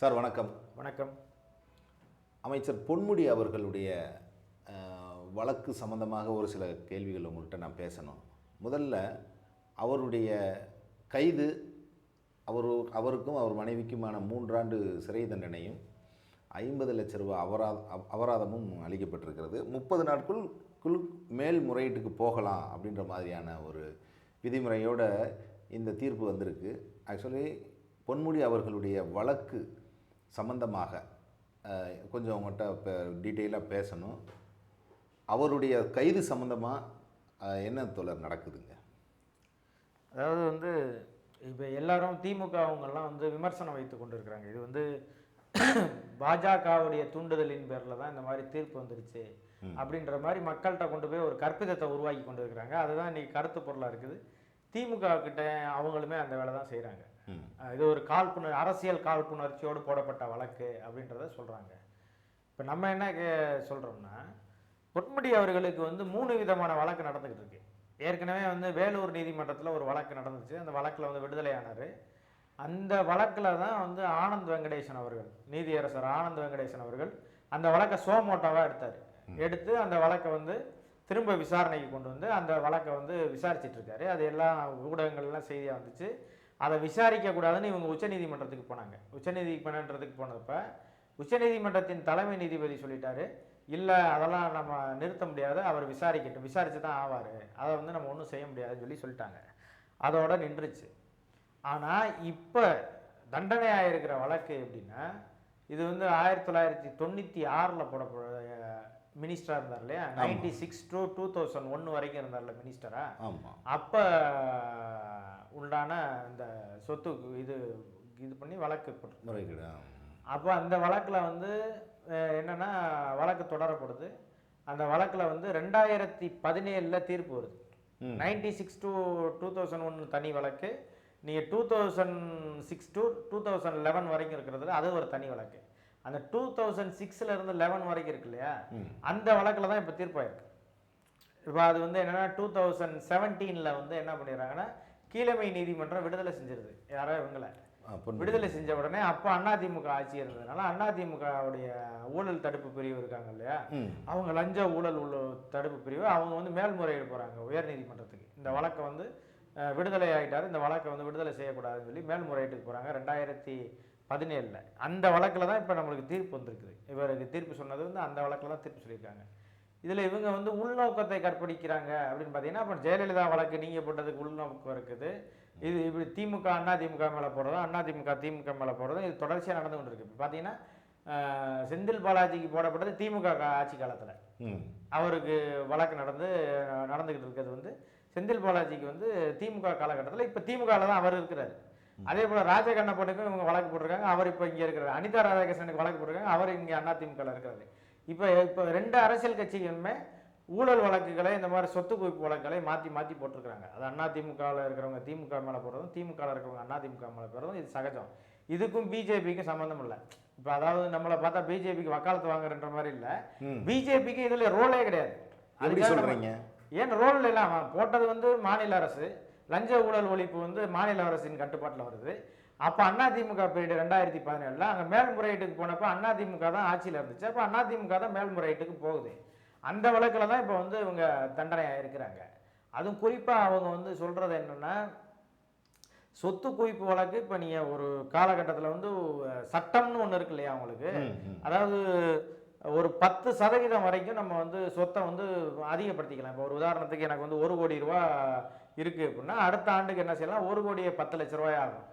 Sir வணக்கம். வணக்கம். அமைச்சர் பொன்முடி அவர்களுடைய வழக்கு சம்பந்தமாக ஒரு சில கேள்விகள் உங்கள்கிட்ட நான் பேசணும். முதல்ல அவருடைய கைது அவர் அவருக்கும் அவர் மனைவிக்குமான மூன்றாண்டு சிறை தண்டனையும் ஐம்பது லட்ச ரூபாய் அபராத அப- அபராதமும் அளிக்கப்பட்டிருக்கிறது. முப்பது நாட்குள் குழு மேல்முறையீட்டுக்கு போகலாம் அப்படின்ற மாதிரியான ஒரு விதிமுறையோட இந்த தீர்ப்பு வந்திருக்கு. ஆக்சுவலி பொன்முடி அவர்களுடைய வழக்கு சம்பந்தமாக அஹ், கொஞ்சம் உங்கள்கிட்ட இப்போ டீட்டெயிலாக பேசணும். அவருடைய கைது சம்பந்தமாக என்ன தொடர் நடக்குதுங்க? அதாவது வந்து இப்போ எல்லாரும் திமுக அவங்கெல்லாம் வந்து விமர்சனம் வைத்து கொண்டிருக்கிறாங்க. இது வந்து பாஜகவுடைய தூண்டுதலின் பேரில் தான் இந்த மாதிரி தீர்ப்பு வந்துருச்சு அப்படின்ற மாதிரி மக்கள்கிட்ட கொண்டு போய் ஒரு கற்பிதத்தை உருவாக்கி கொண்டு இருக்கிறாங்க அதுதான் இன்னைக்கு கருத்து பொருளாக இருக்குது. திமுக கிட்ட அவங்களுமே அந்த வேலை தான் செய்கிறாங்க இது ஒரு காழ்ப்புணர் அரசியல் காழ்ப்புணர்ச்சியோடு போடப்பட்ட வழக்கு அப்படின்றத சொல்கிறாங்க இப்போ நம்ம என்ன சொல்றோம்னா பொன்முடி அவர்களுக்கு வந்து மூணு விதமான வழக்கு நடந்துக்கிட்டு இருக்கு. ஏற்கனவே வந்து வேலூர் நீதிமன்றத்தில் ஒரு வழக்கு நடந்துச்சு. அந்த வழக்கில் வந்து விடுதலையானார் அந்த வழக்கில் தான் வந்து ஆனந்த் வெங்கடேசன் அவர்கள் நீதியரசர் ஆனந்த் வெங்கடேசன் அவர்கள் அந்த வழக்கை சோமோட்டோவாக எடுத்தார். எடுத்து அந்த வழக்கை வந்து திரும்ப விசாரணைக்கு கொண்டு வந்து அந்த வழக்கை வந்து விசாரிச்சிட்டு இருக்காரு. அது எல்லாம் ஊடகங்கள்லாம் செய்தியாக வந்துச்சு. அதை விசாரிக்க கூடாதுன்னு இவங்க உச்சநீதிமன்றத்துக்கு போனாங்க. உச்சநீதிமன்றத்துக்கு போனப்ப உச்சநீதிமன்றத்தின் தலைமை நீதிபதி சொல்லிட்டாரு இல்லை அதெல்லாம் நம்ம நிறுத்த முடியாது அவர் விசாரிக்கட்டும் விசாரிச்சு தான் ஆவார். அதை வந்து நம்ம ஒன்றும் செய்ய முடியாதுன்னு சொல்லி சொல்லிட்டாங்க. அதோட நின்றுச்சு. ஆனால் இப்போ தண்டனையாக இருக்கிற வழக்கு எப்படின்னா இது வந்து ஆயிரத்தி தொள்ளாயிரத்தி தொண்ணூற்றி ஆறில் போட மினிஸ்டராக இருந்தார் இல்லையா? Ninety six to two thousand ஒன்று வரைக்கும் இருந்தார்ல மினிஸ்டரா? ஆமாம் அப்போ உண்டான இந்த சொத்து இது இது பண்ணி வழக்கு முறைகேடு. அப்போ அந்த வழக்கில் வந்து என்னன்னா வழக்கு தொடரப்படுது. அந்த வழக்கில் வந்து ரெண்டாயிரத்தி பதினேழில் தீர்ப்பு வருது. Ninety six to two thousand one தனி வழக்கு. நீங்கள் two thousand six to two thousand eleven வரைக்கும் இருக்கிறதுல அது ஒரு தனி வழக்கு. அந்த டூ தௌசண்ட் சிக்ஸில் இருந்து லெவன் வரைக்கும் இருக்கு இல்லையா. அந்த வழக்கில் தான் இப்போ தீர்ப்பாயிருக்கு. இப்போ அது வந்து என்னன்னா டூ தௌசண்ட் செவன்டீனில் வந்து என்ன பண்ணிடுறாங்கன்னா கீழமை நீதிமன்றம் விடுதலை செஞ்சிருது. யாரோ இவங்கள. விடுதலை செஞ்ச உடனே அப்போ அதிமுக ஆட்சி இருந்ததுனால அதிமுகவுடைய ஊழல் தடுப்பு பிரிவு இருக்காங்க இல்லையா? அவங்க லஞ்ச ஊழல் உள்ள தடுப்பு பிரிவு. அவங்க வந்து மேல்முறையீடு போகிறாங்க உயர்நீதிமன்றத்துக்கு இந்த வழக்கை வந்து விடுதலை ஆகிட்டார் இந்த வழக்கை வந்து விடுதலை செய்யக்கூடாதுன்னு சொல்லி மேல்முறையீட்டுக்கு போகிறாங்க ரெண்டாயிரத்தி பதினேழில். அந்த வழக்கில் தான் இப்போ நம்மளுக்கு தீர்ப்பு வந்திருக்குது. இவருக்கு தீர்ப்பு சொன்னது வந்து அந்த வழக்கில் தான் தீர்ப்பு சொல்லியிருக்காங்க. இதில் இவங்க வந்து உள்நோக்கத்தை கற்பழிக்கிறாங்க அப்படின்னு பார்த்தீங்கன்னா அப்போ ஜெயலலிதா வழக்கு நீங்கள் போட்டதுக்கு உள்நோக்கம் இருக்குது. இது இப்படி திமுக அண்ணா திமுக மேலே போடுறதும் அண்ணா திமுக திமுக மேலே போடுறதும் இது தொடர்ச்சியாக நடந்து கொண்டு இருக்கு இப்போ பார்த்தீங்கன்னா செந்தில் பாலாஜிக்கு போடப்பட்டது திமுக ஆட்சி காலத்தில். அவருக்கு வழக்கு நடந்து நடந்துக்கிட்டு இருக்கிறது வந்து செந்தில் பாலாஜிக்கு வந்து திமுக காலகட்டத்தில். இப்போ திமுகவில் தான் அவர் இருக்கிறாரு. அதே போல் ராஜகண்ணப்பனுக்கும் இவங்க வழக்கு போட்டிருக்காங்க. அவர் இப்போ இங்கே இருக்கிறார். அனிதா ராதாகிருஷ்ணனுக்கு வழக்கு போட்டிருக்காங்க. அவர் இங்கே அண்ணா திமுகவில் இருக்கிறாரு. இப்போ இப்போ ரெண்டு அரசியல் கட்சிகளுமே ஊழல் வழக்குகளை இந்த மாதிரி சொத்து குவிப்பு வழக்குகளை மாற்றி மாற்றி போட்டிருக்காங்க அது அண்ணா திமுகவில் இருக்கிறவங்க திமுக மேலே போடுறதும் திமுகவில் இருக்கிறவங்க அண்ணா திமுக மேலே போடுறதும் இது சகஜம். இதுக்கும் பிஜேபிக்கும் சம்மந்தம் இல்லை. இப்போ அதாவது நம்மளை பார்த்தா பிஜேபிக்கு வக்காலத்து வாங்குறன்ற மாதிரி இல்லை. பிஜேபிக்கு இதில் ரோலே கிடையாது. நம்ம- சொல்கிறீங்க ஏன் ரோல் அவன் போட்டது வந்து மாநில அரசு லஞ்ச ஊழல் ஒழிப்பு வந்து மாநில அரசின் கட்டுப்பாட்டில் வருது. அப்போ அதிமுக பீரியட் ரெண்டாயிரத்தி பதினேழில் அங்கே மேல்முறையீட்டுக்கு போனப்போ அதிமுக தான் ஆட்சியில் இருந்துச்சு. அப்போ அதிமுக தான் மேல்முறையீட்டுக்கு போகுது. அந்த வழக்கில் தான் இப்போ வந்து இவங்க தண்டனையாக இருக்கிறாங்க. அதுவும் குறிப்பாக அவங்க வந்து சொல்கிறது என்னென்னா சொத்து குவிப்பு வழக்கு இப்போ நீங்கள் ஒரு காலகட்டத்தில் வந்து சட்டம்னு ஒன்று இருக்கு இல்லையா அவங்களுக்கு? அதாவது ஒரு பத்து சதவீதம் வரைக்கும் நம்ம வந்து சொத்தை வந்து அதிகப்படுத்திக்கலாம். இப்போ ஒரு உதாரணத்துக்கு எனக்கு வந்து ஒரு கோடி ரூபா இருக்குது அப்படின்னா அடுத்த ஆண்டுக்கு என்ன செய்யலாம்? ஒரு கோடியே பத்து லட்ச ரூபாய் ஆகும்.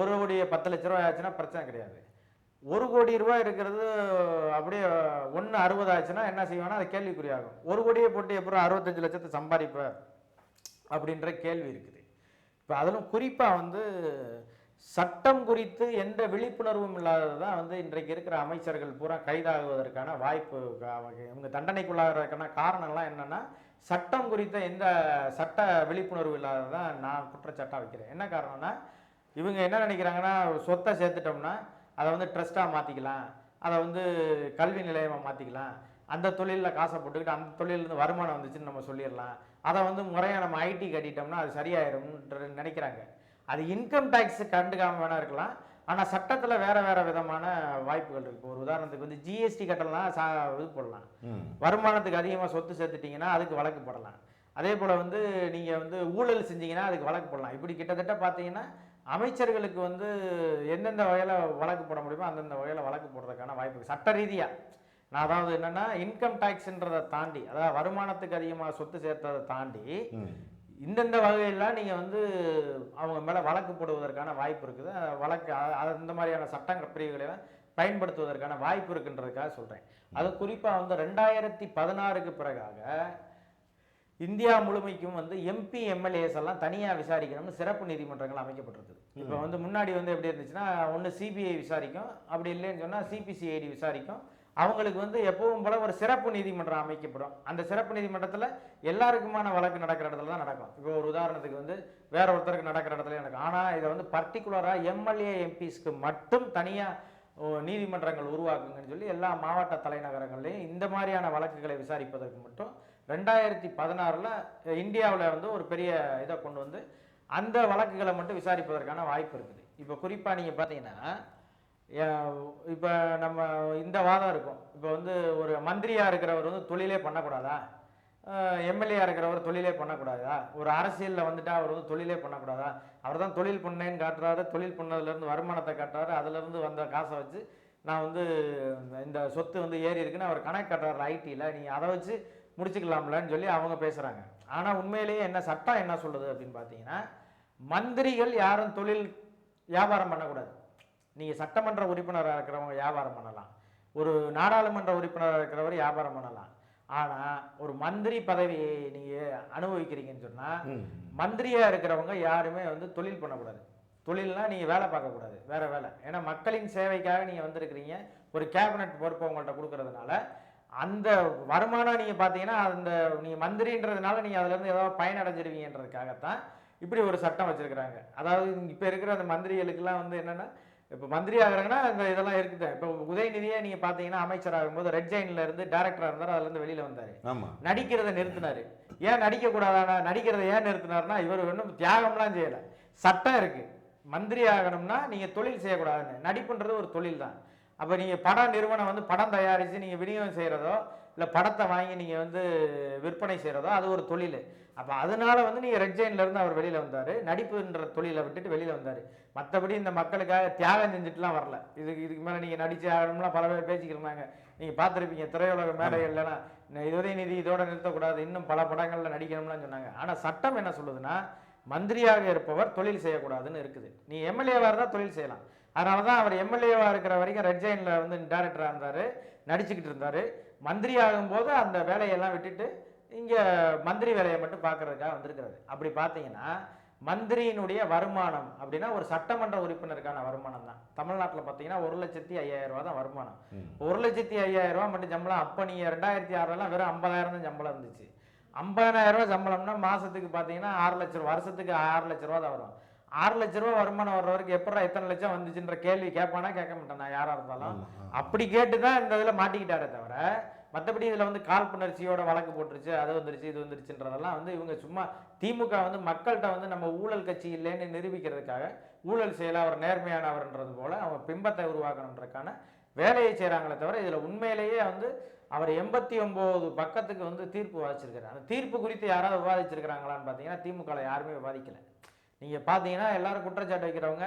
ஒரு கோடி பத்து லட்ச ரூபாய் ஆச்சுன்னா பிரச்சனை கிடையாது. ஒரு கோடி ரூபாய் இருக்கிறது அப்படியே ஒன்று அறுபது ஆச்சுன்னா என்ன செய்வானா அது கேள்விக்குறியாகும் ஒரு கோடியை போட்டு எப்பறம் அறுபத்தஞ்சு லட்சத்தை சம்பாதிப்ப அப்படின்ற கேள்வி இருக்குது. இப்போ அதிலும் குறிப்பாக வந்து சட்டம் குறித்து எந்த விழிப்புணர்வும் இல்லாதது தான் வந்து இன்றைக்கு இருக்கிற அமைச்சர்கள் பூரா கைதாகுவதற்கான வாய்ப்பு இவங்க தண்டனைக்குள்ளாகிறதுக்கான காரணம்லாம் என்னென்னா சட்டம் குறித்த எந்த சட்ட விழிப்புணர்வு இல்லாதது தான் நான் குற்றச்சாட்டாக வைக்கிறேன். என்ன காரணம்னா இவங்க என்ன நினைக்கிறாங்கன்னா சொத்தை சேர்த்துட்டோம்னா அதை வந்து ட்ரஸ்ட்டாக மாற்றிக்கலாம் அதை வந்து கல்வி நிலையமாக மாற்றிக்கலாம் அந்த தொழிலில் காசை போட்டுக்கிட்டு அந்த தொழிலிருந்து வருமானம் வந்துச்சுன்னு நம்ம சொல்லிடலாம். அதை வந்து முறையாக நம்ம ஐடி கட்டிட்டோம்னா அது சரியாயிரும்ன்ற நினைக்கிறாங்க. அது இன்கம் டேக்ஸ் கண்டுக்காம வேணா இருக்கலாம். ஆனா சட்டத்துல வேற வேற விதமான வாய்ப்புகள் இருக்கு. இப்போ ஒரு உதாரணத்துக்கு வந்து ஜிஎஸ்டி கட்டலாம் சா இது போடலாம். வருமானத்துக்கு அதிகமா சொத்து சேர்த்துட்டீங்கன்னா அதுக்கு வழக்கு போடலாம். அதே போல வந்து நீங்க வந்து ஊழல் செஞ்சீங்கன்னா அதுக்கு வழக்கு போடலாம். இப்படி கிட்டத்தட்ட பார்த்தீங்கன்னா அமைச்சர்களுக்கு வந்து எந்தெந்த வகையில வழக்கு போட முடியுமோ அந்தந்த வகையில வழக்கு போடுறதுக்கான வாய்ப்பு. சட்ட ரீதியா. நான் அதாவது என்னன்னா இன்கம் டேக்ஸ்ன்றதை தாண்டி அதாவது வருமானத்துக்கு அதிகமாக சொத்து சேர்த்ததை தாண்டி இந்தந்த வகையெல்லாம் நீங்கள் வந்து அவங்க மேலே வழக்கு போடுவதற்கான வாய்ப்பு இருக்குது. வழக்கு அ- அ- இந்த மாதிரியான சட்டங்க பிரிவுகளை பயன்படுத்துவதற்கான வாய்ப்பு இருக்குன்றதுக்காக சொல்கிறேன் அது குறிப்பாக வந்து ரெண்டாயிரத்தி பதினாறுக்கு பிறகாக இந்தியா முழுமைக்கும் வந்து எம்பி எம்எல்ஏஸ் எல்லாம் தனியாக விசாரிக்கணும்னு சிறப்பு நீதிமன்றங்கள் அமைக்கப்பட்டிருக்குது. இப்போ வந்து முன்னாடி வந்து எப்படி இருந்துச்சுன்னா ஒன்று சிபிஐ விசாரிக்கும் அப்படி இல்லைன்னு சொன்னால் சிபிசிஐடி விசாரிக்கும். அவங்களுக்கு வந்து எப்பவும் போல ஒரு சிறப்பு நீதிமன்றம் அமைக்கப்படும். அந்த சிறப்பு நீதிமன்றத்தில் எல்லாருக்குமான வழக்கு நடக்கிற இடத்துல தான் நடக்கும். இப்போ ஒரு உதாரணத்துக்கு வந்து வேற ஒருத்தருக்கு நடக்கிற இடத்துல நடக்கும் ஆனால் இதை வந்து பர்டிகுலராக எம்எல்ஏ எம்பிஸ்க்கு மட்டும் தனியாக நீதிமன்றங்கள் உருவாக்குங்கன்னு சொல்லி எல்லா மாவட்ட தலைநகரங்கள்லையும் இந்த மாதிரியான வழக்குகளை விசாரிப்பதற்கு மட்டும் ரெண்டாயிரத்தி பதினாறில் இந்தியாவில் வந்து ஒரு பெரிய இதை கொண்டு வந்து அந்த வழக்குகளை மட்டும் விசாரிப்பதற்கான வாய்ப்பு இருக்குது. இப்போ குறிப்பாக நீங்கள் பார்த்தீங்கன்னா இப்போ நம்ம இந்த வாதம் இருக்கும். இப்போ வந்து ஒரு மந்திரியாக இருக்கிறவர் வந்து தொழிலே பண்ணக்கூடாதா? எம்எல்ஏ இருக்கிறவர் தொழிலே பண்ணக்கூடாதா? ஒரு அரசியலில் வந்துட்டா அவர் வந்து தொழிலே பண்ணக்கூடாதா? அவர் தான் தொழில் பண்ணேன்னு காட்டுறாரு தொழில் பண்ணதுலேருந்து வருமானத்தை காட்டுறாரு அதுலேருந்து வந்த காசை வச்சு நான் வந்து இந்த சொத்து வந்து ஏறி இருக்குன்னு அவர் கணக்கு காட்டுறாரு ஐடியில் நீங்கள் அதை வச்சு முடிச்சுக்கலாம்லன்னு சொல்லி அவங்க பேசுகிறாங்க ஆனால் உண்மையிலேயே என்ன சட்டம் என்ன சொல்லுது அப்படின்னு பார்த்தீங்கன்னா மந்திரிகள் யாரும் தொழில் வியாபாரம் பண்ணக்கூடாது. நீங்கள் சட்டமன்ற உறுப்பினராக இருக்கிறவங்க வியாபாரம் பண்ணலாம். ஒரு நாடாளுமன்ற உறுப்பினராக இருக்கிறவர் வியாபாரம் பண்ணலாம். ஆனால் ஒரு மந்திரி பதவியை நீங்கள் அனுபவிக்கிறீங்கன்னு சொன்னால் ம். மந்திரியா இருக்கிறவங்க யாருமே வந்து தொழில் பண்ணக்கூடாது. தொழில்னா நீங்க வேலை பார்க்கக்கூடாது. வேற வேலை. ஏன்னா மக்களின் சேவைக்காக நீங்க வந்திருக்கிறீங்க. ஒரு கேபினட் பொறுப்பு உங்கள்ட்ட கொடுக்கறதுனால அந்த வருமானம் நீங்க பார்த்தீங்கன்னா அந்த நீங்க மந்திரின்றதுனால நீங்க அதுல இருந்து ஏதாவது பயனடைஞ்சிருவீங்கன்றதுக்காகத்தான் இப்படி ஒரு சட்டம் வச்சிருக்கிறாங்க. அதாவது இப்ப இருக்கிற அந்த மந்திரிகளுக்கெல்லாம் வந்து என்னன்னா இப்போ மந்திரி ஆகுறாங்கன்னா இந்த இதெல்லாம் இருக்குது? இப்போ உதயநிதியே நீங்க பார்த்தீங்கன்னா அமைச்சர் ஆகும்போது ரெட் ஜெயின்ல இருந்து டேரக்டரா இருந்தார் அதுல இருந்து வெளியில வந்தாரு. ஆமாம் நடிக்கிறத நிறுத்தினாரு. ஏன் நடிக்க கூடாதானா நடிக்கிறத ஏன் நிறுத்தினாருன்னா இவர் ஒன்றும் தியாகம்லாம் செய்யல. சட்டம் இருக்கு. மந்திரி ஆகணும்னா நீங்க தொழில் செய்யக்கூடாதுன்னு. நடிப்புன்றது ஒரு தொழில் தான். அப்ப நீங்க பட நிறுவனம் வந்து படம் தயாரிச்சு நீங்க விநியோகம் செய்யறதோ இல்ல படத்தை வாங்கி நீங்க வந்து விற்பனை செய்யறதோ அது ஒரு தொழில். அப்ப அதனால வந்து நீங்க ரெட் ஜெயின்ல இருந்து அவர் வெளியில வந்தாரு. நடிப்புன்ற தொழிலை விட்டுட்டு வெளியில வந்தாரு. மற்றபடி இந்த மக்களுக்காக தியாகம் செஞ்சுட்டுலாம் வரல. இதுக்கு இதுக்கு மேல நீங்க நடிச்சு ஆகணும்லாம் பல பேர் பேசிக்கிறாங்க நீங்க பார்த்துருப்பீங்க திரையுலக மேடைகள்லாம் உதயநிதி இதோட நிறுத்தக்கூடாது இன்னும் பல படங்கள்ல நடிக்கணும்லாம் சொன்னாங்க. ஆனா சட்டம் என்ன சொல்லுதுன்னா மந்திரியாக இருப்பவர் தொழில் செய்யக்கூடாதுன்னு இருக்குது. நீ எம்எல்ஏவாக இருந்தால் தொழில் செய்யலாம். அதனால தான் அவர் எம்எல்ஏவாக இருக்கிற வரைக்கும் ரெட் ஜெயினில் வந்து டேரக்டராக இருந்தார் நடிச்சுக்கிட்டு இருந்தார். மந்திரி ஆகும்போது அந்த வேலையெல்லாம் விட்டுட்டு இங்கே மந்திரி வேலையை மட்டும் பார்க்கறதுக்காக வந்திருக்கிறாரு அப்படி பார்த்தீங்கன்னா மந்திரியினுடைய வருமானம் அப்படின்னா ஒரு சட்டமன்ற உறுப்பினருக்கான வருமானம் தான். தமிழ்நாட்டில் பார்த்தீங்கன்னா ஒரு லட்சத்தி ஐயாயிரம் ரூபா தான் வருமானம். ஒரு லட்சத்தி ஐயாயிரம் ரூபா மட்டும் சம்பளம். அப்போ நீங்கள் ரெண்டாயிரத்தி ஆறுலலாம் வெறும் ஐம்பதாயிரம் தான் சம்பளம் இருந்துச்சு. ஐம்பதாயிரம் ரூபா சம்பளம்னா மாசத்துக்கு பார்த்தீங்கன்னா ஆறு லட்ச ரூபா வருஷத்துக்கு ஆறு லட்ச ரூபா தான் வரும். ஆறு லட்ச ரூபா வருமானம் வர்றவருக்கு எப்படா எத்தனை லட்சம் வந்துச்சுன்ற கேள்வி கேட்பானா கேட்க மாட்டேன் நான் யாரா இருந்தாலும். அப்படி கேட்டு தான் இந்த இதில் மாட்டிக்கிட்டாரே தவிர மற்றபடி இதில் வந்து காழ்ப்புணர்ச்சியோட வழக்கு போட்டுருச்சு அது வந்துருச்சு இது வந்துருச்சுன்றதெல்லாம் வந்து இவங்க சும்மா திமுக வந்து மக்கள்கிட்ட வந்து நம்ம ஊழல் கட்சி இல்லைன்னு நிரூபிக்கிறதுக்காக ஊழல் செய்யல அவர் நேர்மையானவர்ன்றது போல அவங்க பிம்பத்தை உருவாக்கணுன்றதுக்கான வேலையை செய்கிறாங்களே தவிர இதில் உண்மையிலேயே வந்து அவர் எண்பத்தி ஒம்பது பக்கத்துக்கு வந்து தீர்ப்பு வாதிச்சிருக்கிறார் அந்த தீர்ப்பு குறித்து யாராவது விவாதிச்சிருக்கிறாங்களான்னு பார்த்தீங்கன்னா திமுகவில் யாருமே விவாதிக்கலை. நீங்கள் பார்த்தீங்கன்னா எல்லாரும் குற்றச்சாட்டு வைக்கிறவங்க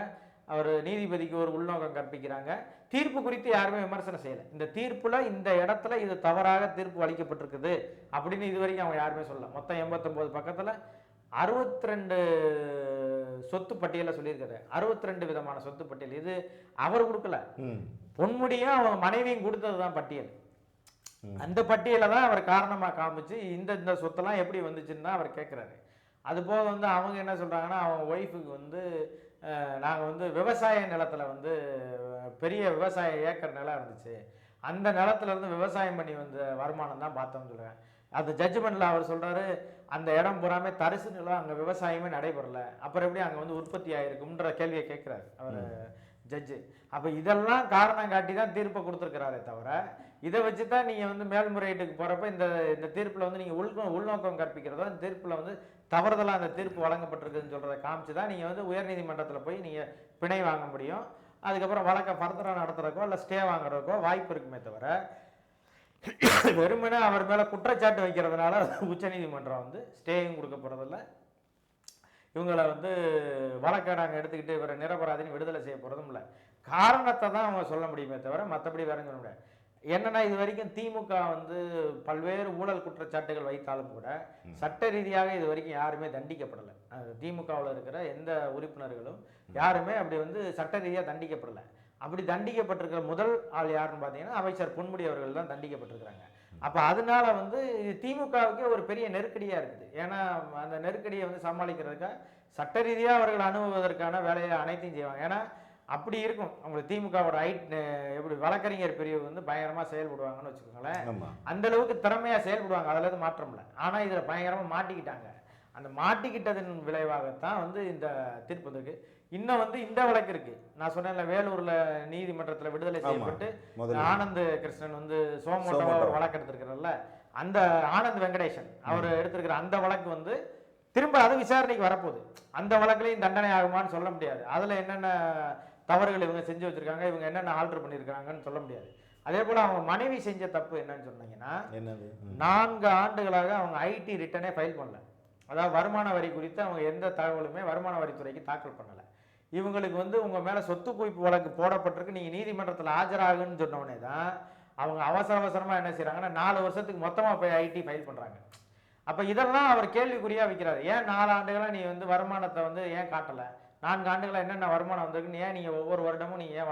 அவர் நீதிபதிக்கு ஒரு உள்நோக்கம் கற்பிக்கிறாங்க. தீர்ப்பு குறித்து யாருமே விமர்சனம் செய்யலை. இந்த தீர்ப்புல இந்த இடத்துல இது தவறாக தீர்ப்பு அளிக்கப்பட்டிருக்குது அப்படின்னு இது வரைக்கும் அவங்க யாருமே சொல்லல. மொத்தம் எண்பத்தொம்போது பக்கத்தில் அறுபத்தி ரெண்டு சொத்து பட்டியலை சொல்லியிருக்காரு. அறுபத்தி ரெண்டு விதமான சொத்து பட்டியல். இது அவர் கொடுக்கல. பொன்முடியும் அவங்க மனைவியும் கொடுத்தது தான் பட்டியல். அந்த பட்டியலை தான் அவர் காரணமாக காமிச்சு இந்த இந்த சொத்தெல்லாம் எப்படி வந்துச்சுன்னு தான் அவர் கேட்குறாரு அது போக வந்து அவங்க என்ன சொல்கிறாங்கன்னா அவங்க ஒய்ஃபுக்கு வந்து நாங்கள் வந்து விவசாய நிலத்தில் வந்து பெரிய விவசாய ஏக்கர் நிலம் இருந்துச்சு. அந்த நிலத்துல இருந்து விவசாயம் பண்ணி வந்த வருமானம் தான் பார்த்தோம்னு சொல்கிறேன் அந்த ஜட்ஜ்மெண்ட்டில் அவர் சொல்கிறாரு அந்த இடம் பூராமே தரிசு நிலம் அங்கே விவசாயமே நடைபெறல. அப்புறம் எப்படி அங்கே வந்து உற்பத்தி ஆயிருக்கும்ன்ற கேள்வியை கேட்குறாரு அவர் ஜட்ஜு அப்போ இதெல்லாம் காரணம் காட்டி தான் தீர்ப்பை கொடுத்துருக்கிறாரே தவிர இதை வச்சு தான் நீங்கள் வந்து மேல்முறையீட்டுக்கு போகிறப்ப இந்த இந்த தீர்ப்பில் வந்து நீங்கள் உள்நோ உள்நோக்கம் கற்பிக்கிறதோ இந்த தீர்ப்பில் வந்து தவறுதலாக அந்த தீர்ப்பு வழங்கப்பட்டிருக்குதுன்னு சொல்கிறத காமிச்சு தான் நீங்கள் வந்து உயர்நீதிமன்றத்தில் போய் நீங்கள் பிணை வாங்க முடியும். அதுக்கப்புறம் வழக்கை ஃபர்தராக நடத்துறதுக்கோ இல்லை ஸ்டே வாங்குறதுக்கோ வாய்ப்பு இருக்குமே தவிர வெறுமனே அவர் மேலே குற்றச்சாட்டு வைக்கிறதுனால உச்சநீதிமன்றம் வந்து ஸ்டேயும் கொடுக்க போகிறதில்ல இவங்களை வந்து வழக்கை நாங்கள் எடுத்துக்கிட்டு இவரை நிரபராதின்னு விடுதலை செய்ய போகிறதும் இல்லை. காரணத்தை தான் அவங்க சொல்ல முடியுமே தவிர மற்றபடி வேற சொல்ல முடியாது. என்னன்னா இது வரைக்கும் திமுக வந்து பல்வேறு ஊழல் குற்றச்சாட்டுகள் வைத்தாலும் கூட சட்ட ரீதியாக இது வரைக்கும் யாருமே தண்டிக்கப்படலை. திமுகவில் இருக்கிற எந்த உறுப்பினர்களும் யாருமே அப்படி வந்து சட்ட ரீதியாக தண்டிக்கப்படலை. அப்படி தண்டிக்கப்பட்டிருக்கிற முதல் ஆள் யாருன்னு பார்த்தீங்கன்னா அமைச்சர் பொன்முடி அவர்கள் தான் தண்டிக்கப்பட்டிருக்கிறாங்க. அப்போ அதனால வந்து இது திமுகவுக்கே ஒரு பெரிய நெருக்கடியாக இருக்குது. ஏன்னா அந்த நெருக்கடியை வந்து சமாளிக்கிறதுக்காக சட்ட ரீதியாக அவர்கள் அணுகுவதற்கான வேலையை அனைத்தையும் செய்வாங்க. ஏன்னா அப்படி இருக்கும். அவங்களுக்கு திமுகவோட ஐட் எப்படி வழக்கறிஞர் பிரிவு வந்து பயங்கரமாக செயல்படுவாங்கன்னு வச்சுக்கோங்களேன். அந்த அளவுக்கு திறமையா செயல்படுவாங்க. அதுல இருந்து மாற்றம் இல்லை. ஆனா இதுல பயங்கரமா மாட்டிக்கிட்டாங்க. அந்த மாட்டிக்கிட்டதன் விளைவாகத்தான் வந்து இந்த தீர்ப்பு வந்திருக்கு. இன்னும் வந்து இந்த வழக்கு இருக்கு. நான் சொன்னேன்ல வேலூர்ல நீதிமன்றத்துல விடுதலை. செய்யப்பட்டு ஆனந்த் கிருஷ்ணன் வந்து சோமோட்டோவா ஒரு. வழக்கு எடுத்திருக்கிறல்ல அந்த ஆனந்த் வெங்கடேசன் அவர் எடுத்திருக்கிற அந்த வழக்கு வந்து திரும்ப அது விசாரணைக்கு வரப்போகுது. அந்த வழக்குலையும் தண்டனை ஆகுமான்னு சொல்ல முடியாது. அதுல என்னென்ன தவறுகள் இவங்க செஞ்சு வச்சிருக்காங்க இவங்க என்னென்ன ஆல்டர் பண்ணியிருக்காங்கன்னு சொல்ல முடியாது. அதே போல அவங்க மனைவி செஞ்ச தப்பு என்னன்னு சொன்னீங்கன்னா என்னது. நான்கு ஆண்டுகளாக அவங்க ஐடி ரிட்டனே ஃபைல் பண்ணல. அதாவது வருமான வரி குறித்து அவங்க எந்த தகவலுமே வருமான வரித்துறைக்கு தாக்கல் பண்ணல. இவங்களுக்கு வந்து உங்க மேல சொத்து குவிப்பு வழக்கு போடப்பட்டிருக்கு நீங்க நீதிமன்றத்தில் ஆஜராகுன்னு சொன்ன உடனே தான் அவங்க அவசர அவசரமா என்ன செய்றாங்கன்னா நாலு வருஷத்துக்கு மொத்தமா போய் ஐடி ஃபைல் பண்றாங்க. அப்ப இதெல்லாம் அவர் கேள்விக்குறியா வைக்கிறாரு. ஏன் நாலு ஆண்டுகளா நீ வந்து வருமானத்தை வந்து ஏன் காட்டல? நான்கு ஆண்டுகளில் என்னென்ன வருமானம் வந்திருக்குன்னு ஏன் நீங்கள் ஒவ்வொரு வருடமும் நீங்கள் ஏன்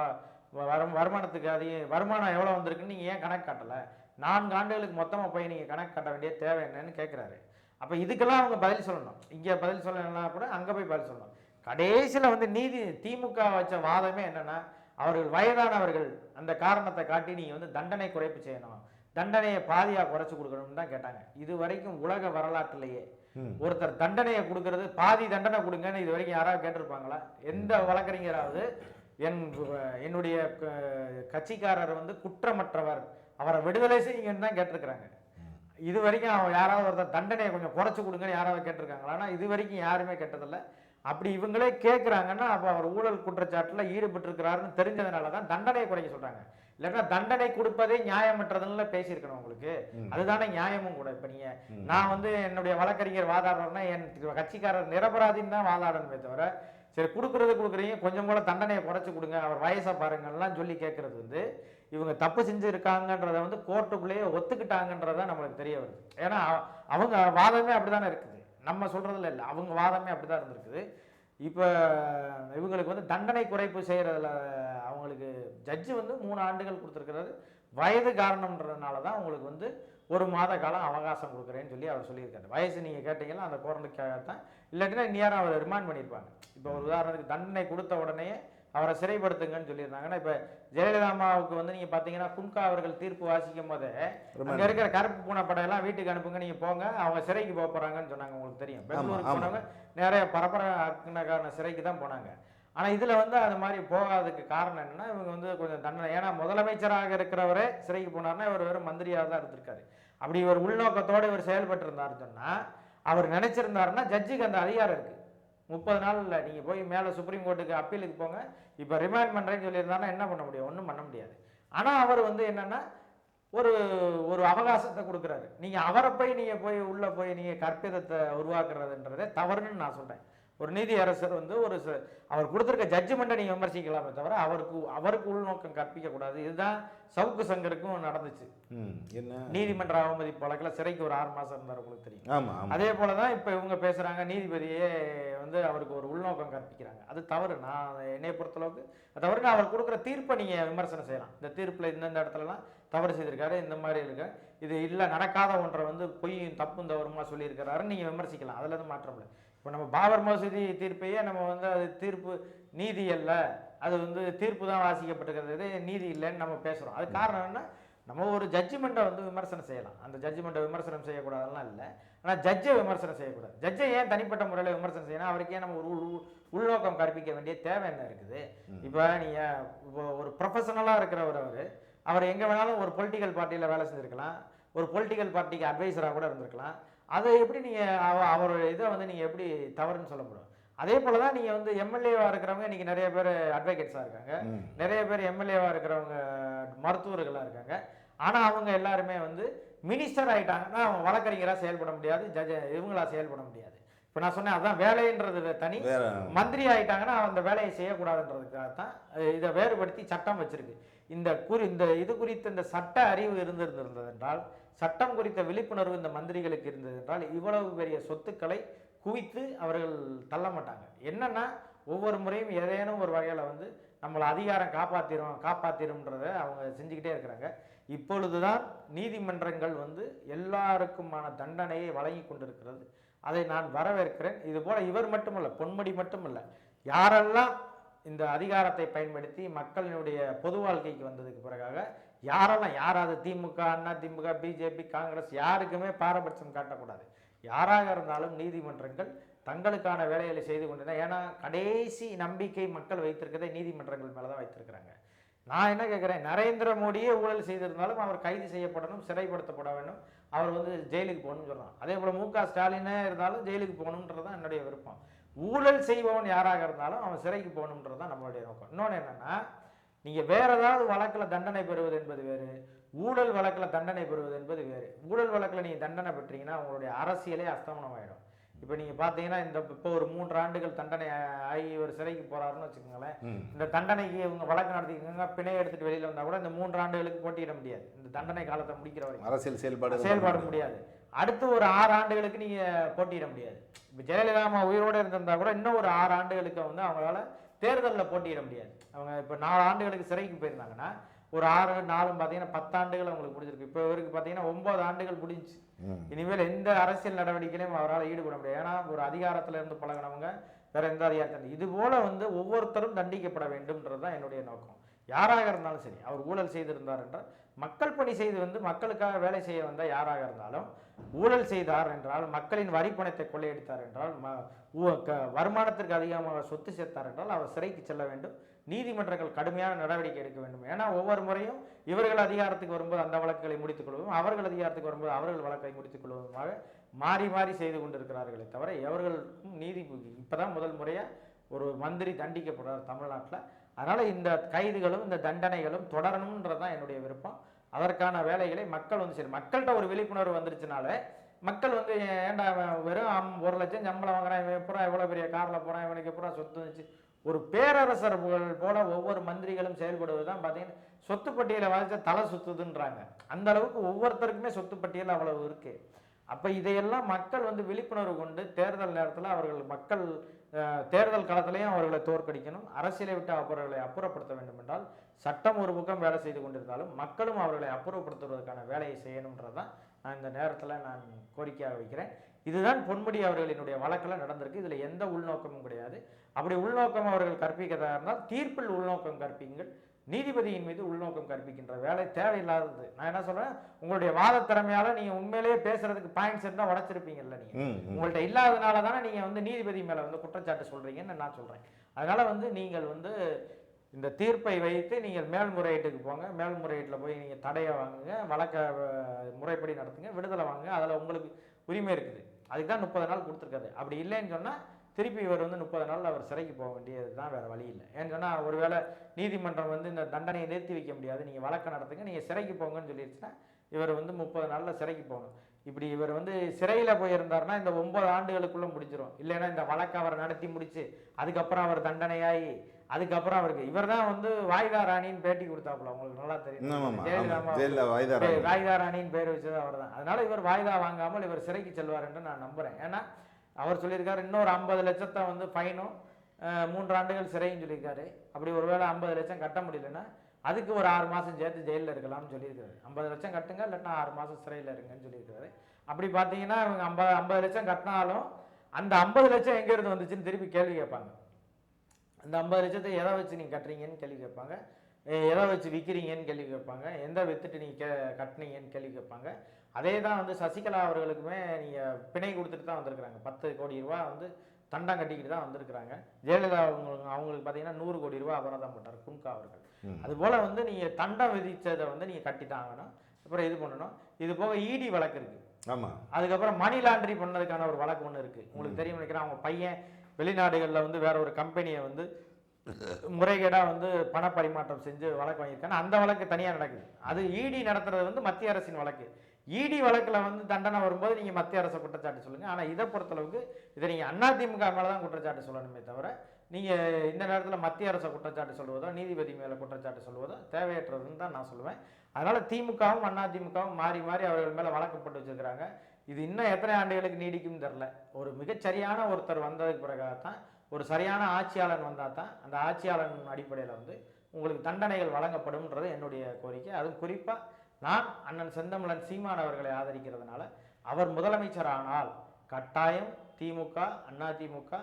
வரும் வருமானத்துக்கு அதிக வருமானம் எவ்வளோ வந்திருக்குன்னு நீங்கள் ஏன் கணக்கு காட்டலை? நான்கு ஆண்டுகளுக்கு மொத்தமாக போய் நீங்கள் கணக்கு காட்ட வேண்டிய தேவை என்னன்னு கேட்குறாரு அப்போ இதுக்கெல்லாம் அவங்க பதில் சொல்லணும். இங்கே பதில் சொல்லலைன்னா கூட அங்கே போய் பதில் சொல்லணும். கடைசியில் வந்து நீதி திமுக வச்ச வாதமே என்னன்னா அவர்கள் வயதானவர்கள் அந்த காரணத்தை காட்டி நீங்கள் வந்து தண்டனை குறைப்பு செய்யணும். தண்டனையை பாதியாக குறைச்சி கொடுக்கணும்னு தான் கேட்டாங்க. இது வரைக்கும் உலக வரலாற்றிலேயே ஒருத்தர் தண்டனையை கொடுக்கறது பாதி தண்டனை கொடுங்கன்னு இது வரைக்கும் யாராவது கேட்டிருப்பாங்களா? எந்த வழக்கறிஞராவது என் என்னுடைய கட்சிக்காரர் வந்து குற்றமற்றவர் அவரை விடுதலை செய்யுங்கன்னு தான் கேட்டிருக்கிறாங்க. இது வரைக்கும் அவன் யாராவது ஒருத்தர் தண்டனையை கொஞ்சம் குறைச்சு கொடுங்கன்னு யாராவது கேட்டிருக்காங்களா? ஆனால் இது வரைக்கும் யாருமே கேட்டதில்ல. அப்படி இவங்களே கேட்குறாங்கன்னா அப்போ அவர் ஊழல் குற்றச்சாட்டில் ஈடுபட்டிருக்கிறாருன்னு தெரிஞ்சதுனால தான் தண்டனையை குறைக்க சொல்றாங்க. இல்லைன்னா தண்டனை கொடுப்பதே நியாயமற்றதுன்னு பேசியிருக்கணும் உங்களுக்கு. அதுதானே நியாயமும் கூட. இப்போ நீங்க ம். நான் வந்து என்னுடைய வழக்கறிஞர் வாதாடுறேன்னா என் கட்சிக்காரர் நிரபராதின்னு தான் வாதாடணுமே தவிர சரி கொடுக்குறது கொடுக்குறீங்க கொஞ்சம் கூட தண்டனையை குறைச்சு கொடுங்க அவர் வயசை பாருங்கலாம் சொல்லி கேட்கறது வந்து இவங்க தப்பு செஞ்சுருக்காங்கன்றத வந்து கோர்ட்டுக்குள்ளேயே ஒத்துக்கிட்டாங்கன்றத நம்மளுக்கு தெரிய வருது. ஏன்னா அவ- அவங்க வாதமே அப்படிதானே இருக்குது. நம்ம சொல்றதுல இல்லை. அவங்க வாதமே அப்படிதான் இருந்திருக்குது. இப்போ இவங்களுக்கு வந்து தண்டனை குறைப்பு செய்கிறதுல அவங்களுக்கு ஜட்ஜு வந்து மூணு ஆண்டுகள் கொடுத்துருக்கிறாரு. வயது காரணம்ன்றதுனால தான் அவங்களுக்கு வந்து ஒரு மாத காலம் அவகாசம் கொடுக்குறேன்னு சொல்லி அவர் சொல்லியிருக்காரு. வயசு நீங்கள் கேட்டீங்கன்னா அந்த கோரலுக்காக தான் இல்லாட்டினா நேரம் அவர் ரிமாண்ட் பண்ணியிருப்பாங்க. இப்போ ஒரு உதாரணத்துக்கு தண்டனை கொடுத்த உடனே அவரை சிறைப்படுத்துங்கன்னு சொல்லியிருந்தாங்கன்னா இப்போ ஜெயலலிதா அம்மாவுக்கு வந்து நீங்கள் பார்த்தீங்கன்னா குன்கா அவர்கள் தீர்ப்பு வாசிக்கும் போதே அங்கே இருக்கிற கருப்பு பூனை படையெல்லாம் வீட்டுக்கு அனுப்புங்க நீங்கள் போங்க அவங்க சிறைக்கு போக போகிறாங்கன்னு சொன்னாங்க உங்களுக்கு தெரியும். பெங்களூருக்கு. போனவங்க நிறைய பரபர ஆக்கினக்காரன சிறைக்கு தான் போனாங்க. ஆனால் இதில் வந்து அது மாதிரி போகாததுக்கு காரணம் என்னன்னா இவங்க வந்து கொஞ்சம் தண்டனை ஏன்னா முதலமைச்சராக இருக்கிறவரே சிறைக்கு போனார்னா இவர் வெறும் மந்திரியாக தான் இருந்திருக்காரு. அப்படி இவர் உள்நோக்கத்தோடு இவர் செயல்பட்டு இருந்தாருன்னு சொன்னா அவர் நினைச்சிருந்தாருன்னா ஜட்ஜுக்கு அந்த அதிகாரம் இருக்கு. முப்பது நாளில் நீங்கள் போய் மேலே சுப்ரீம் கோர்ட்டுக்கு அப்பீலுக்கு போங்க. இப்போ ரிமாண்ட் பண்ணுறேன்னு சொல்லியிருந்தாருன்னா என்ன பண்ண முடியும்? ஒன்றும் பண்ண முடியாது. ஆனால் அவர் வந்து என்னென்னா ஒரு ஒரு அவகாசத்தை கொடுக்குறாரு. நீங்கள் அவரை போய் நீங்கள் போய் உள்ளே போய் நீங்கள் கற்பிதத்தை உருவாக்குறதுன்றதே தவறுன்னு நான் சொல்கிறேன் ஒரு நீதி அரசர் வந்து ஒரு அவர் கொடுத்துருக்க ஜட்ஜ்மெண்ட்டை நீங்க விமர்சிக்கலாமே தவிர அவருக்கு அவருக்கு உள்நோக்கம் கற்பிக்க கூடாது இதுதான் சவுக்கு சங்கருக்கும் நடந்துச்சு. என்ன? நீதிமன்ற அவமதிப்பு வழக்கில் சிறைக்கு ஒரு ஆறு மாசம் இருந்தார் உங்களுக்கு தெரியும். ஆமாம் அதே போல தான் இப்போ இவங்க பேசுறாங்க நீதிபதியே வந்து அவருக்கு ஒரு உள்நோக்கம் கற்பிக்கிறாங்க. அது தவறு. நான் என்னை பொறுத்தளவுக்கு அது தவறுன்னு அவர் கொடுக்குற தீர்ப்பை நீங்க விமர்சனம் செய்யலாம். இந்த தீர்ப்புல இந்தந்த இடத்துலலாம் தவறு செய்திருக்காரு இந்த மாதிரி இருக்கு இது இல்லை நடக்காத ஒன்றை வந்து பொய்யும் தப்பும் தவறுமா சொல்லியிருக்கிறாருன்னு நீங்க விமர்சிக்கலாம். அதுல இருந்து மாற்றம் இல்லை. இப்போ நம்ம பாபர் மசூதி தீர்ப்பையே நம்ம வந்து அது தீர்ப்பு நீதி அல்ல. அது வந்து தீர்ப்பு தான் வாசிக்கப்பட்டிருக்கிறது. நீதி இல்லைன்னு நம்ம பேசுறோம். அது காரணம் என்ன? நம்ம ஒரு ஜட்ஜ்மெண்ட்டை வந்து விமர்சனம் செய்யலாம். அந்த ஜட்ஜ்மெண்ட்டை விமர்சனம் செய்யக்கூடாதுலாம் இல்லை. ஆனால் ஜட்ஜை விமர்சனம் செய்யக்கூடாது. ஜட்ஜை ஏன் தனிப்பட்ட முறையில் விமர்சனம் செய்யணும்? அவருக்கு ஏன் நம்ம ஒரு உள் உள்- உள்நோக்கம் கற்பிக்க வேண்டிய தேவை என்ன இருக்குது? இப்போ நீங்கள் இப்போ ஒரு ப்ரொஃபஷனலாக இருக்கிறவர் அவர் அவர் எங்கே வேணாலும் ஒரு பொலிட்டிக்கல் பார்ட்டியில் வேலை செஞ்சுருக்கலாம். ஒரு பொலிட்டிக்கல் பார்ட்டிக்கு அட்வைசராக கூட இருந்திருக்கலாம். அதை எப்படி நீங்கள் அவரோட இதை வந்து நீங்கள் எப்படி தவறுன்னு சொல்ல முடியும்? அதே போல தான் நீங்கள் வந்து எம்எல்ஏவாக இருக்கிறவங்க இன்னைக்கு நிறைய பேர் அட்வொகேட்ஸாக இருக்காங்க. நிறைய பேர் எம்எல்ஏவாக இருக்கிறவங்க மருத்துவர்களாக இருக்காங்க. ஆனால் அவங்க எல்லாருமே வந்து மினிஸ்டர் ஆயிட்டாங்கன்னா அவங்க வழக்கறிஞராக செயல்பட முடியாது ஜட்ஜ இவங்களா செயல்பட முடியாது. இப்போ நான் சொன்னேன் அதான் வேலைன்றது தனி. மந்திரி ஆயிட்டாங்கன்னா அந்த வேலையை செய்யக்கூடாதுன்றதுக்காக தான் இதை வேறுபடுத்தி சட்டம் வச்சிருக்கு. இந்த குறி இந்த இது குறித்த இந்த சட்ட அறிவு இருந்திருந்திருந்தது என்றால் சட்டம் குறித்த விழிப்புணர்வு இந்த மந்திரிகளுக்கு இருந்தது என்றால் இவ்வளவு பெரிய சொத்துக்களை குவித்து அவர்கள் தள்ள மாட்டாங்க. என்னன்னா ஒவ்வொரு முறையும் ஏதேனும் ஒரு வகையில் வந்து நம்மளை அதிகாரம் காப்பாத்திரும் காப்பாத்திரும்ன்றத அவங்க செஞ்சுக்கிட்டே இருக்கிறாங்க. இப்பொழுதுதான் நீதிமன்றங்கள் வந்து எல்லாருக்குமான தண்டனையை வழங்கி கொண்டிருக்கிறது. அதை நான் வரவேற்கிறேன். இது போல இவர் மட்டுமல்ல பொன்முடி மட்டுமல்ல யாரெல்லாம் இந்த அதிகாரத்தை பயன்படுத்தி மக்களினுடைய பொது வாழ்க்கைக்கு வந்ததுக்கு பிறகாக யாரெல்லாம் யாராவது திமுக அண்ணா திமுக பிஜேபி காங்கிரஸ் யாருக்குமே பாரபட்சம் காட்டக்கூடாது. யாராக இருந்தாலும் நீதிமன்றங்கள் தங்களுக்கான வேலைகளை செய்து கொண்டிருந்தா ஏன்னா கடைசி நம்பிக்கை மக்கள் வைத்திருக்கதை நீதிமன்றங்கள் மேலே தான் வைத்திருக்கிறாங்க. நான் என்ன கேட்குறேன் நரேந்திர மோடியே ஊழல் செய்திருந்தாலும் அவர் கைது செய்யப்படணும் சிறைப்படுத்தப்பட வேண்டும் அவர் வந்து ஜெயிலுக்கு போகணும்னு சொல்கிறான் அதே போல் மு க ஸ்டாலினே இருந்தாலும் ஜெயிலுக்கு போகணுன்றது தான் என்னுடைய விருப்பம். ஊழல் செய்பவன் யாராக இருந்தாலும் அவன் சிறைக்கு போகணுன்றது தான் நம்மளுடைய நோக்கம். இன்னொன்று என்னென்னா நீங்கள் வேற ஏதாவது வழக்கில் தண்டனை பெறுவது என்பது வேறு. ஊழல் வழக்கில் தண்டனை பெறுவது என்பது வேறு. ஊழல் வழக்கில் நீங்கள் தண்டனை பெற்றீங்கன்னா உங்களுடைய அரசியலே அஸ்தமனம் ஆயிடும் இப்போ நீங்கள் பார்த்தீங்கன்னா இந்த இப்போ ஒரு மூன்று ஆண்டுகள் தண்டனை ஆகி ஒரு சிறைக்கு போறாருன்னு வச்சுக்கோங்களேன். இந்த தண்டனைக்கு இவங்க வழக்கு நடத்திக்கோங்க பிணை எடுத்துட்டு வெளியில வந்தா கூட இந்த மூன்று ஆண்டுகளுக்கு போட்டியிட முடியாது. இந்த தண்டனை காலத்தை முடிக்கிற வரைக்கும். அரசியல் செயல்பாடு செயல்பட முடியாது. அடுத்து ஒரு ஆறு ஆண்டுகளுக்கு நீங்க போட்டியிட முடியாது. இப்போ ஜெயலலிதா அம்மா உயிரோட இருந்திருந்தா கூட இன்னும் ஒரு ஆறு ஆண்டுகளுக்கு வந்து அவங்களால தேர்தலில் போட்டியிட முடியாது. அவங்க இப்போ நாலு ஆண்டுகளுக்கு சிறைக்கு போயிருந்தாங்கன்னா ஒரு ஆறு நாலும் பார்த்தீங்கன்னா பத்தாண்டுகள் அவங்களுக்கு முடிஞ்சிருக்கு. இப்போ இவருக்கு பார்த்தீங்கன்னா ஒன்பது ஆண்டுகள் முடிஞ்சுச்சு. ம். இனிமேல் எந்த அரசியல் நடவடிக்கையிலும் அவரால் ஈடுபட முடியாது. ஏன்னா ஒரு அதிகாரத்துல இருந்து பழகினவங்க வேற எந்த அதிகாரத்தில் இது போல வந்து ஒவ்வொருத்தரும் தண்டிக்கப்பட வேண்டும்ன்றது தான் என்னுடைய நோக்கம். யாராக இருந்தாலும் சரி அவர் ஊழல் செய்திருந்தார் என்றால் மக்கள் பணி செய்து வந்து மக்களுக்காக வேலை செய்ய வந்த யாராக இருந்தாலும் ஊழல் செய்தார் என்றால் மக்களின் வரி பணத்தை கொள்ளையடித்தார் என்றால் ம- க- வருமானத்திற்கு அதிகமாக சொத்து சேர்த்தார் என்றால் அவர் சிறைக்கு செல்ல வேண்டும். நீதிமன்றங்கள் கடுமையான நடவடிக்கை எடுக்க வேண்டும். ஏன்னா ஒவ்வொரு முறையும் இவர்கள் அதிகாரத்துக்கு வரும்போது அந்த வழக்குகளை முடித்துக் கொள்வதும் அவர்கள் அதிகாரத்துக்கு வரும்போது அவர்கள் வழக்கை முடித்துக் கொள்வதுமாக மாறி மாறி செய்து கொண்டிருக்கிறார்களே தவிர எவர்களுக்கும் நீதி இப்போதான் முதல் முறையாக ஒரு மந்திரி தண்டிக்கப்படுறார் தமிழ்நாட்டில். அதனால் இந்த கைதுகளும் இந்த தண்டனைகளும் தொடரணுன்றது தான் என்னுடைய விருப்பம். அதற்கான வேலைகளை மக்கள் வந்து சரி மக்கள்கிட்ட ஒரு விழிப்புணர்வு வந்துருச்சுனால மக்கள் வந்து ஏன்டா வெறும் ஒரு லட்சம் சம்பளம் வாங்குறான் இவன் எப்பறம் எவ்வளோ பெரிய காரில் போகிறான் இவனுக்கு எப்பறம் சொத்து வந்துச்சு? ஒரு பேரரசர் போல் போல ஒவ்வொரு மந்திரிகளும் செயல்படுவது தான் பார்த்தீங்கன்னா சொத்து பட்டியலை வாசிச்சா தலை சுத்துதுன்றாங்க. அந்த அளவுக்கு ஒவ்வொருத்தருக்குமே சொத்து பட்டியல் அவ்வளவு இருக்கு. அப்போ இதையெல்லாம் மக்கள் வந்து விழிப்புணர்வு கொண்டு தேர்தல் நேரத்தில் அவர்கள் மக்கள் தேர்தல் காலத்திலையும் அவர்களை தோற்கடிக்கணும். அரசியலை விட்டு அவர்களை அப்புறப்படுத்த வேண்டும் என்றால் சட்டம் ஒரு பக்கம் வேலை செய்து கொண்டிருந்தாலும் மக்களும் அவர்களை அப்புறப்படுத்துவதற்கான வேலையை செய்யணுன்றது தான் நான் இந்த நேரத்தில் நான் கோரிக்கையாக வைக்கிறேன். இதுதான் பொன்முடி அவர்களினுடைய வழக்கில் நடந்திருக்கு. இதில் எந்த உள்நோக்கமும் கிடையாது. அப்படி உள்நோக்கம் அவர்கள் கற்பிக்கிறதா இருந்தால் தீர்ப்பில் உள்நோக்கம் கற்பிங்கள் நீதிபதியின் மீது உள்நோக்கம் கற்பிக்கின்ற வேலை தேவையில்லாதது. நான் என்ன சொல்றேன்? உங்களுடைய வாத திறமையால நீங்க உண்மையிலேயே பேசுறதுக்கு பாயிண்ட்ஸ் இருந்தா உடைச்சிருப்பீங்கல்ல நீங்க. உங்கள்ட்ட இல்லாதனால தானே நீங்க வந்து நீதிபதி மேல வந்து குற்றச்சாட்டு சொல்றீங்கன்னு நான் சொல்றேன். அதனால வந்து நீங்கள் வந்து இந்த தீர்ப்பை வைத்து நீங்கள் மேல்முறையீட்டுக்கு போங்க. மேல்முறையீட்டில் போய் நீங்கள் தடையை வாங்குங்க. வழக்க முறைப்படி நடத்துங்க. விடுதலை வாங்குங்க. அதில் உங்களுக்கு உரிமை இருக்குது. அதுக்கு தான் முப்பது நாள் கொடுத்துருக்காரு. அப்படி இல்லைன்னு சொன்னால் திருப்பி இவர் வந்து முப்பது நாள் அவர் சிறைக்கு போக வேண்டியது தான் வேறு வழி இல்லை. ஏன்னு சொன்னால் ஒருவேளை நீதிமன்றம் வந்து இந்த தண்டனையை நிறுத்தி வைக்க முடியாது. நீங்கள் வழக்கு நடத்துங்க. நீங்கள் சிறைக்கு போங்கன்னு சொல்லிடுச்சுன்னா இவர் வந்து முப்பது நாளில் சிறைக்கு போகணும். இப்படி இவர் வந்து சிறையில் போயிருந்தாருன்னா இந்த ஒன்பது ஆண்டுகளுக்குள்ளே முடிஞ்சிரும். இல்லைன்னா இந்த வழக்கை அவர் நடத்தி முடித்து அதுக்கப்புறம் அவர் தண்டனையாகி அதுக்கப்புறம் அவருக்கு இவர் தான் வந்து வாய்தா ராணின்னு பேட்டி கொடுத்தாப்புல உங்களுக்கு நல்லா தெரியும். வாய்தா ராணின்னு பேர் வச்சது அவர் தான் அதனால இவர் வாய்தா வாங்காமல் இவர் சிறைக்கு செல்வார் என்று நான் நம்புறேன். ஏன்னா அவர் சொல்லியிருக்காரு இன்னொரு ஐம்பது லட்சத்தை வந்து ஃபைனும் மூன்று ஆண்டுகள் சிறையும் சொல்லியிருக்காரு. அப்படி ஒருவேளை ஐம்பது லட்சம் கட்ட முடியலன்னா அதுக்கு ஒரு ஆறு மாதம் சேர்த்து ஜெயிலில் இருக்கலாம்னு சொல்லியிருக்காரு. ஐம்பது லட்சம் கட்டுங்க இல்லைன்னா ஆறு மாதம் சிறையில் இருங்கன்னு சொல்லியிருக்காரு. அப்படி பார்த்தீங்கன்னா இவங்க ஐம்பது ஐம்பது லட்சம் கட்டினாலும் அந்த ஐம்பது லட்சம் எங்கேருந்து வந்துச்சுன்னு திருப்பி கேள்வி கேட்பாங்க. அந்த ஐம்பது லட்சத்தை எதை வச்சு நீங்கள் கட்டுறீங்கன்னு கேள்வி கேட்பாங்க. எதை வச்சு விற்கிறீங்கன்னு கேள்வி கேட்பாங்க. எந்த வித்துட்டு நீங்கள் கே கட்டுனீங்கன்னு கேள்வி கேட்பாங்க. அதே தான் வந்து சசிகலா அவர்களுக்குமே நீங்கள் பிணை கொடுத்துட்டு தான் வந்திருக்கிறாங்க. பத்து கோடி ரூபா வந்து தண்டம் கட்டிக்கிட்டு தான் வந்திருக்கிறாங்க. ஜெயலலிதா அவங்களுக்கு அவங்களுக்கு பார்த்தீங்கன்னா நூறு கோடி ரூபா அபராதம் போட்டார் கும்கா அவர்கள். அதுபோல் வந்து நீங்கள் தண்டம் விதிச்சதை வந்து நீங்கள் கட்டி தான் ஆகணும் அப்புறம் இது பண்ணணும். இது போக இடி வழக்கு இருக்குது ஆமாம் அதுக்கப்புறம் மணி லாண்டரி பண்ணதுக்கான ஒரு வழக்கு ஒன்று இருக்குது உங்களுக்கு தெரியும் நினைக்கிறேன். அவங்க பையன் வெளிநாடுகளில் வந்து வேற ஒரு கம்பெனியை வந்து முறைகேடாக வந்து பண பரிமாற்றம் செஞ்சு வழக்கு வாங்கியிருக்காங்க. அந்த வழக்கு தனியாக நடக்குது. அது இடி நடத்துறது வந்து மத்திய அரசின் வழக்கு. இடி வழக்கில் வந்து தண்டனை வரும்போது நீங்கள் மத்திய அரசை குற்றச்சாட்டு சொல்லுங்கள் ஆனால் இதை பொறுத்தளவுக்கு இதை நீங்கள் அதிமுக மேலே தான் குற்றச்சாட்டு சொல்லணுமே தவிர நீங்கள் இந்த நேரத்தில் மத்திய அரசை குற்றச்சாட்டு சொல்வதோ நீதிபதி மேலே குற்றச்சாட்டு சொல்வதோ தேவையற்றதுன்னு தான் நான் சொல்லுவேன். அதனால் திமுகவும் அதிமுகவும் மாறி மாறி அவர்கள் மேலே வழக்கு போட்டு வச்சிருக்கிறாங்க. இது இன்னும் எத்தனை ஆண்டுகளுக்கு நீடிக்கும் தெரில. ஒரு மிகச்சரியான ஒருத்தர் வந்ததுக்கு பிறகாகத்தான் ஒரு சரியான ஆட்சியாளன் வந்தால் தான் அந்த ஆட்சியாளன் அடிப்படையில் வந்து உங்களுக்கு தண்டனைகள் வழங்கப்படும்ன்றது என்னுடைய கோரிக்கை. அதுவும் குறிப்பாக நான் அண்ணன் செந்தமிழன் சீமான் அவர்களை ஆதரிக்கிறதுனால அவர் முதலமைச்சர் ஆனால் கட்டாயம் திமுக அதிமுக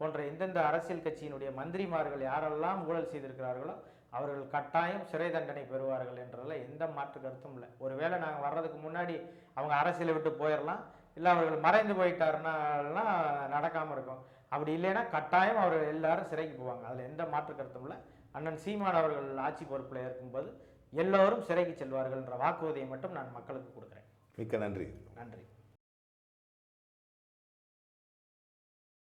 போன்ற எந்தெந்த அரசியல் கட்சியினுடைய மந்திரிமார்கள் யாரெல்லாம் ஊழல் செய்திருக்கிறார்களோ அவர்கள் கட்டாயம் சிறை தண்டனை பெறுவார்கள் என்றதில் எந்த மாற்று கருத்தும் இல்லை. ஒருவேளை நாங்கள் வர்றதுக்கு முன்னாடி அவங்க அரசியலை விட்டு போயிடலாம் இல்லை அவர்கள் மறைந்து போயிட்டாருன்னா நடக்காமல் இருக்கும். அப்படி இல்லைன்னா கட்டாயம் அவர்கள் எல்லாரும் சிறைக்கு போவாங்க. அதில் எந்த மாற்று கருத்தும் இல்லை. அண்ணன் சீமான் அவர்கள் ஆட்சி பொறுப்பில் இருக்கும்போது எல்லோரும் சிறைக்கு செல்வார்கள் என்ற வாக்குறுதியை மட்டும் நான் மக்களுக்கு கொடுக்குறேன். மிக்க நன்றி. நன்றி.